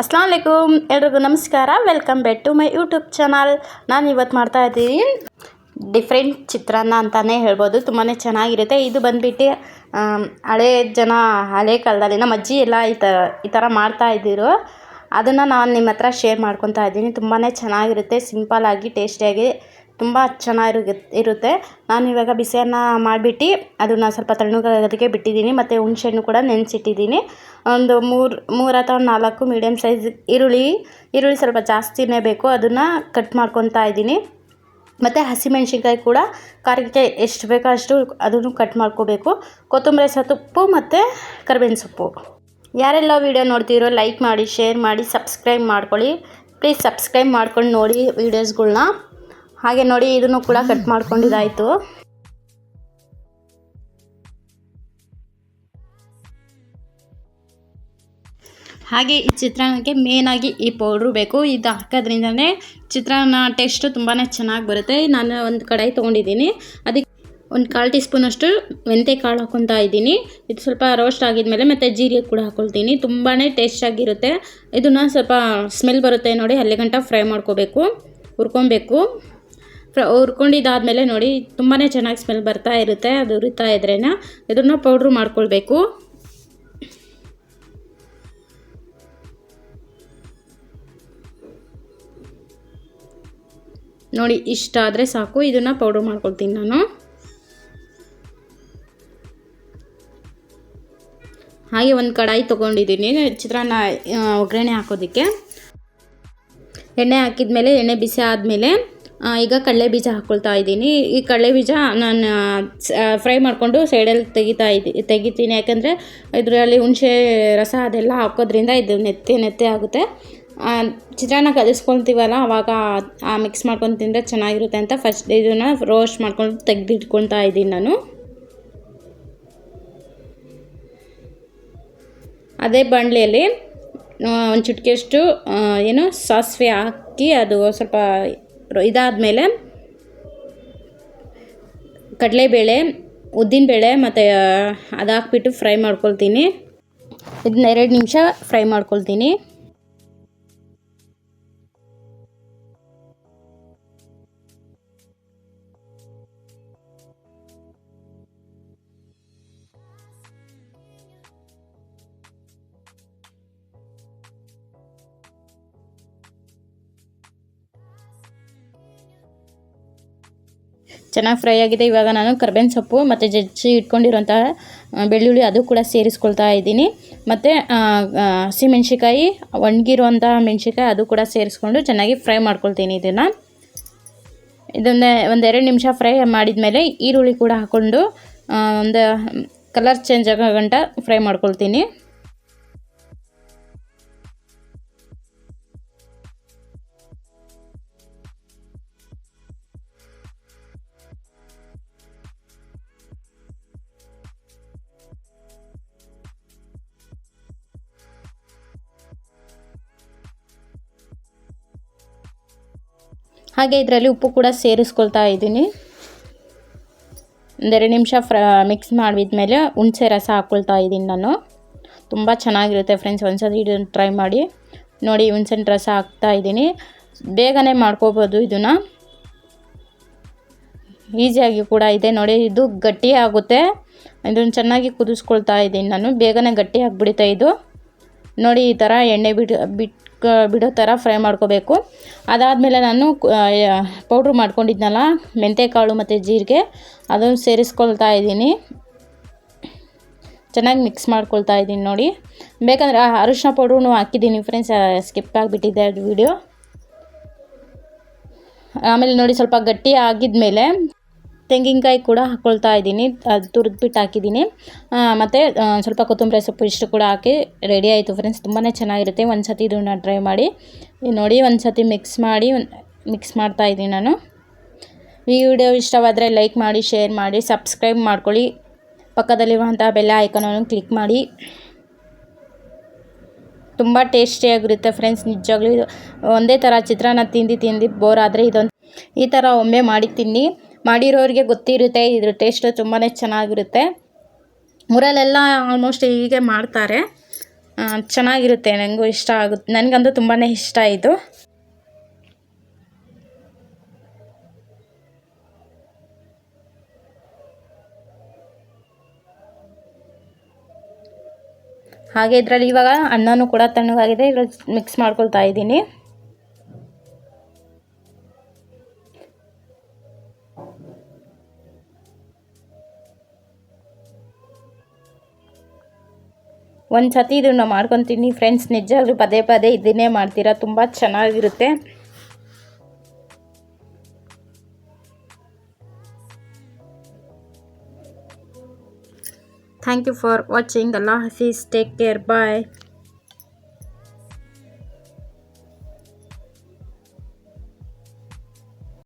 ಅಸ್ಲಾಂ ಎಲ್ರಿಗೂ ನಮಸ್ಕಾರ. Welcome back to my YouTube channel ನಾನು ಇವತ್ತು ಮಾಡ್ತಾ ಇದ್ದೀನಿ ಡಿಫ್ರೆಂಟ್ ಚಿತ್ರಾನ್ನ ಅಂತಲೇ ಹೇಳ್ಬೋದು. ತುಂಬಾ ಚೆನ್ನಾಗಿರುತ್ತೆ. ಇದು ಬಂದುಬಿಟ್ಟು ಹಳೆ ಜನ, ಹಳೆ ಕಾಲದಲ್ಲಿ ನಮ್ಮ ಅಜ್ಜಿ ಎಲ್ಲ ಈ ಥರ ಈ ಥರ ಮಾಡ್ತಾ ಇದ್ದಿರು. ಅದನ್ನು ನಾನು ನಿಮ್ಮ ಹತ್ರ ಶೇರ್ ಮಾಡ್ಕೊತಾ ಇದ್ದೀನಿ. ತುಂಬಾ ಚೆನ್ನಾಗಿರುತ್ತೆ. ಸಿಂಪಲ್ಲಾಗಿ ಟೇಸ್ಟಿಯಾಗಿ ತುಂಬ ಚೆನ್ನಾಗಿರು ಇರುತ್ತೆ. ನಾನು ಇವಾಗ ಬಿಸಿಯನ್ನ ಮಾಡಿಬಿಟ್ಟು ಅದನ್ನು ಸ್ವಲ್ಪ ತಣ್ಣಗಾಗೋದಕ್ಕೆ ಬಿಟ್ಟಿದ್ದೀನಿ. ಮತ್ತು ಹುಣ್ಸೆಹಣ್ಣು ಕೂಡ ನೆನೆಸಿಟ್ಟಿದ್ದೀನಿ. ಒಂದು ಮೂರು ಮೂರು ಅಥವಾ ನಾಲ್ಕು ಮೀಡಿಯಮ್ ಸೈಜ್ ಈರುಳ್ಳಿ ಈರುಳ್ಳಿ ಸ್ವಲ್ಪ ಜಾಸ್ತಿನೇ ಬೇಕು. ಅದನ್ನು ಕಟ್ ಮಾಡ್ಕೊತಾ ಇದ್ದೀನಿ. ಮತ್ತು ಹಸಿಮೆಣ್ಸಿನ್ಕಾಯಿ ಕೂಡ ಖಾರಕ್ಕೆ ಎಷ್ಟು ಬೇಕೋ ಅಷ್ಟು ಅದನ್ನು ಕಟ್ ಮಾಡ್ಕೋಬೇಕು. ಕೊತ್ತಂಬರಿ ಸೊಪ್ಪು ಮತ್ತು ಕರಿಬೇವಿನ ಸೊಪ್ಪು. ಯಾರೆಲ್ಲ ವೀಡಿಯೋ ನೋಡ್ತೀರೋ ಲೈಕ್ ಮಾಡಿ ಶೇರ್ ಮಾಡಿ ಸಬ್ಸ್ಕ್ರೈಬ್ ಮಾಡ್ಕೊಳ್ಳಿ. ಪ್ಲೀಸ್ ಸಬ್ಸ್ಕ್ರೈಬ್ ಮಾಡ್ಕೊಂಡು ನೋಡಿ ವೀಡಿಯೋಸ್ಗಳ್ನ ಹಾಗೆ ನೋಡಿ ಇದನ್ನು ಕೂಡ ಕಟ್ ಮಾಡ್ಕೊಂಡಿದ್ದಾಯಿತು. ಹಾಗೆ ಈ ಚಿತ್ರಾನ್ನಕ್ಕೆ ಮೇನಾಗಿ ಈ ಪೌಡ್ರು ಬೇಕು. ಇದು ಹಾಕೋದ್ರಿಂದನೇ ಚಿತ್ರಾನ್ನ ಟೇಸ್ಟು ತುಂಬಾ ಚೆನ್ನಾಗಿ ಬರುತ್ತೆ. ನಾನು ಒಂದು ಕಡಾಯಿ ತೊಗೊಂಡಿದ್ದೀನಿ. ಅದಕ್ಕೆ ಒಂದು ಕಾಲು ಟೀ ಸ್ಪೂನಷ್ಟು ಮೆಂತ್ಯ ಕಾಳು ಹಾಕೊತಾ ಇದ್ದೀನಿ. ಇದು ಸ್ವಲ್ಪ ರೋಸ್ಟ್ ಆಗಿದ್ಮೇಲೆ ಮತ್ತು ಜೀರಿಗೆ ಕೂಡ ಹಾಕೊಳ್ತೀನಿ. ತುಂಬಾ ಟೇಸ್ಟಾಗಿರುತ್ತೆ ಇದನ್ನು ಸ್ವಲ್ಪ ಸ್ಮೆಲ್ ಬರುತ್ತೆ ನೋಡಿ. ಅಲ್ಲಿ ಗಂಟ ಫ್ರೈ ಮಾಡ್ಕೋಬೇಕು, ಹುರ್ಕೊಬೇಕು. ಹುರ್ಕೊಂಡಿದ್ದಾದಮೇಲೆ ನೋಡಿ ತುಂಬಾ ಚೆನ್ನಾಗಿ ಸ್ಮೆಲ್ ಬರ್ತಾ ಇರುತ್ತೆ, ಅದು ಉರಿತಾ ಇದ್ರೇ ಇದನ್ನು ಪೌಡ್ರ್ ಮಾಡ್ಕೊಳ್ಬೇಕು. ನೋಡಿ ಇಷ್ಟ ಆದರೆ ಸಾಕು, ಇದನ್ನು ಪೌಡ್ರ್ ಮಾಡ್ಕೊಳ್ತೀನಿ ನಾನು. ಹಾಗೆ ಒಂದು ಕಡಾಯಿ ತೊಗೊಂಡಿದ್ದೀನಿ, ಚಿತ್ರಾನ್ನ ಒಗ್ಗರಣೆ ಹಾಕೋದಕ್ಕೆ. ಎಣ್ಣೆ ಹಾಕಿದ್ಮೇಲೆ, ಎಣ್ಣೆ ಬಿಸಿ ಆದಮೇಲೆ ಈಗ ಕಡಲೆ ಬೀಜ ಹಾಕ್ಕೊಳ್ತಾ ಇದ್ದೀನಿ. ಈ ಕಡಲೆ ಬೀಜ ನಾನು ಫ್ರೈ ಮಾಡಿಕೊಂಡು ಸೈಡಲ್ಲಿ ತೆಗಿತಾ ಇದ್ದೀನಿ ತೆಗಿತೀನಿ. ಯಾಕಂದರೆ ಇದರಲ್ಲಿ ಹುಣಸೆ ರಸ ಅದೆಲ್ಲ ಹಾಕೋದ್ರಿಂದ ಇದು ನೆತ್ತೆ ನೆತ್ತೆ ಆಗುತ್ತೆ. ಚಿತ್ರಾನ್ನ ಕಲಿಸ್ಕೊಳ್ತೀವಲ್ಲ ಆವಾಗ ಮಿಕ್ಸ್ ಮಾಡ್ಕೊಂಡು ತಿಂದರೆ ಚೆನ್ನಾಗಿರುತ್ತೆ ಅಂತ ಫಸ್ಟ್ ಇದನ್ನು ರೋಸ್ಟ್ ಮಾಡ್ಕೊಂಡು ತೆಗೆದಿಟ್ಕೊಳ್ತಾ ಇದ್ದೀನಿ ನಾನು. ಅದೇ ಬಾಣಲೆಯಲ್ಲಿ ಒಂದು ಚುಟ್ಕಿಯಷ್ಟು ಏನು ಸಾಸಿವೆ ಹಾಕಿ ಅದು ಸ್ವಲ್ಪ ಇದಾದಮೇಲೆ ಕಡಲೆಬೇಳೆ ಉದ್ದಿನಬೇಳೆ ಮತ್ತು ಅದು ಫ್ರೈ ಮಾಡ್ಕೊಳ್ತೀನಿ. ಇದನ್ನ ಎರಡು ನಿಮಿಷ ಫ್ರೈ ಮಾಡ್ಕೊಳ್ತೀನಿ. ಚೆನ್ನಾಗಿ ಫ್ರೈ ಆಗಿದೆ. ಇವಾಗ ನಾನು ಕರ್ಬೇವಿನ ಸೊಪ್ಪು ಮತ್ತು ಜಜ್ಜಿ ಇಟ್ಕೊಂಡಿರೋಂತಹ ಬೆಳ್ಳುಳ್ಳಿ ಅದು ಕೂಡ ಸೇರಿಸ್ಕೊಳ್ತಾ ಇದ್ದೀನಿ. ಮತ್ತು ಹಸಿಮೆಣ್ಸಿಕಾಯಿ ಒಣಗಿರುವಂಥ ಮೆಣ್ಸಿಕಾಯಿ ಅದು ಕೂಡ ಸೇರಿಸ್ಕೊಂಡು ಚೆನ್ನಾಗಿ ಫ್ರೈ ಮಾಡ್ಕೊಳ್ತೀನಿ ಇದನ್ನು. ಇದೊಂದೇ ಒಂದೆರಡು ನಿಮಿಷ ಫ್ರೈ ಮಾಡಿದ ಮೇಲೆ ಈರುಳ್ಳಿ ಕೂಡ ಹಾಕ್ಕೊಂಡು ಒಂದು ಕಲರ್ ಚೇಂಜ್ ಆಗೋ ಗಂಟ ಫ್ರೈ ಮಾಡ್ಕೊಳ್ತೀನಿ. ಹಾಗೆ ಇದರಲ್ಲಿ ಉಪ್ಪು ಕೂಡ ಸೇರಿಸ್ಕೊಳ್ತಾ ಇದ್ದೀನಿ. ಒಂದೆರಡು ನಿಮಿಷ ಫ್ರ ಮಿಕ್ಸ್ ಮಾಡಿದ್ಮೇಲೆ ಹುಣಸೆ ರಸ ಹಾಕ್ಕೊಳ್ತಾ ಇದ್ದೀನಿ ನಾನು. ತುಂಬ ಚೆನ್ನಾಗಿರುತ್ತೆ ಫ್ರೆಂಡ್ಸ್ ಒಂದ್ಸತಿ ಇದನ್ನು ಟ್ರೈ ಮಾಡಿ. ನೋಡಿ ಹುಣಸೆ ರಸ ಹಾಕ್ತಾ ಇದ್ದೀನಿ. ಬೇಗನೆ ಮಾಡ್ಕೋಬೋದು ಇದನ್ನು. ಈಸಿಯಾಗಿ ಕೂಡ ಇದೆ. ನೋಡಿ, ಇದು ಗಟ್ಟಿ ಆಗುತ್ತೆ. ಇದನ್ನು ಚೆನ್ನಾಗಿ ಕುದಿಸ್ಕೊಳ್ತಾ ಇದ್ದೀನಿ ನಾನು. ಬೇಗನೆ ಗಟ್ಟಿ ಆಗಿಬಿಡುತ್ತೆ ಇದು. ನೋಡಿ, ಈ ಥರ ಎಣ್ಣೆ ಬಿಟ್ಟು ಬಿಟ್ಟು ಬಿಡೋ ಥರ ಫ್ರೈ ಮಾಡ್ಕೋಬೇಕು. ಅದಾದಮೇಲೆ ನಾನು ಪೌಡ್ರ್ ಮಾಡ್ಕೊಂಡಿದ್ನಲ್ಲ ಮೆಂತ್ಯಕಾಳು ಮತ್ತು ಜೀರಿಗೆ, ಅದನ್ನು ಸೇರಿಸ್ಕೊಳ್ತಾ ಇದ್ದೀನಿ. ಚೆನ್ನಾಗಿ ಮಿಕ್ಸ್ ಮಾಡ್ಕೊಳ್ತಾ ಇದ್ದೀನಿ ನೋಡಿ. ಬೇಕಂದರೆ ಅರಿಶಿನ ಪೌಡ್ರೂ ಹಾಕಿದ್ದೀನಿ ಫ್ರೆಂಡ್ಸ್ ಸ್ಕಿಪ್ ಆಗಿಬಿಟ್ಟಿದೆ ಅದು ವಿಡಿಯೋ. ಆಮೇಲೆ ನೋಡಿ ಸ್ವಲ್ಪ ಗಟ್ಟಿ ಆಗಿದ್ಮೇಲೆ ತೆಂಗಿನಕಾಯಿ ಕೂಡ ಹಾಕ್ಕೊಳ್ತಾ ಇದ್ದೀನಿ. ಅದು ತುರಿದ್ಬಿಟ್ಟು ಹಾಕಿದ್ದೀನಿ ಮತ್ತು ಸ್ವಲ್ಪ ಕೊತ್ತಂಬರಿ ಸೊಪ್ಪು ಇಷ್ಟು ಕೂಡ ಹಾಕಿ ರೆಡಿ ಆಯಿತು ಫ್ರೆಂಡ್ಸ್ ತುಂಬಾ ಚೆನ್ನಾಗಿರುತ್ತೆ. ಒಂದು ಸತಿ ಇದನ್ನು ಟ್ರೈ ಮಾಡಿ. ನೋಡಿ ಒಂದು ಸತಿ ಮಿಕ್ಸ್ ಮಾಡಿ ಮಿಕ್ಸ್ ಮಾಡ್ತಾ ಇದ್ದೀನಿ ನಾನು. ಈ ವಿಡಿಯೋ ಇಷ್ಟವಾದರೆ ಲೈಕ್ ಮಾಡಿ ಶೇರ್ ಮಾಡಿ ಸಬ್ಸ್ಕ್ರೈಬ್ ಮಾಡ್ಕೊಳ್ಳಿ. ಪಕ್ಕದಲ್ಲಿರುವಂಥ ಬೆಲ್ಲ ಐಕನನ್ನು ಕ್ಲಿಕ್ ಮಾಡಿ. ತುಂಬ ಟೇಸ್ಟಿಯಾಗಿರುತ್ತೆ ಫ್ರೆಂಡ್ಸ್ ನಿಜವಾಗ್ಲೂ ಇದು ಒಂದೇ ಥರ ಚಿತ್ರಾನ್ನ ತಿಂದು ತಿಂದು ಬೋರ್ ಆದರೆ ಇದೊಂದು ಈ ಥರ ಒಮ್ಮೆ ಮಾಡಿ ತಿನ್ನಿ. ಮಾಡಿರೋರಿಗೆ ಗೊತ್ತಿರುತ್ತೆ, ಇದ್ರ ಟೇಸ್ಟ್ ತುಂಬಾ ಚೆನ್ನಾಗಿರುತ್ತೆ. ಊರಲ್ಲೆಲ್ಲ ಆಲ್ಮೋಸ್ಟ್ ಹೀಗೆ ಮಾಡ್ತಾರೆ. ಚೆನ್ನಾಗಿರುತ್ತೆ ನನಗೂ ಇಷ್ಟ ಆಗುತ್ತೆ ನನಗಂತೂ ತುಂಬಾ ಇಷ್ಟ ಇದು. ಹಾಗೆ ಇದರಲ್ಲಿ ಇವಾಗ ಅನ್ನನೂ ಕೂಡ ತಣ್ಣಗಾಗಿದೆ, ಇದ್ರಲ್ಲಿ ಮಿಕ್ಸ್ ಮಾಡ್ಕೊಳ್ತಾ ಇದ್ದೀನಿ. ಒಂದು ಸತಿ ಇದನ್ನು ಮಾಡ್ಕೊತೀನಿ. ಫ್ರೆಂಡ್ಸ್ ನಿಜವಾಗ್ಲೂ ಪದೇ ಪದೇ ಇದನ್ನೇ ಮಾಡ್ತೀರಾ? ತುಂಬ ಚೆನ್ನಾಗಿರುತ್ತೆ. ಥ್ಯಾಂಕ್ ಯು ಫಾರ್ ವಾಚಿಂಗ್ ಅಲ್ಲ ಹಸೀಸ್ ಟೇಕ್ ಕೇರ್ ಬಾಯ್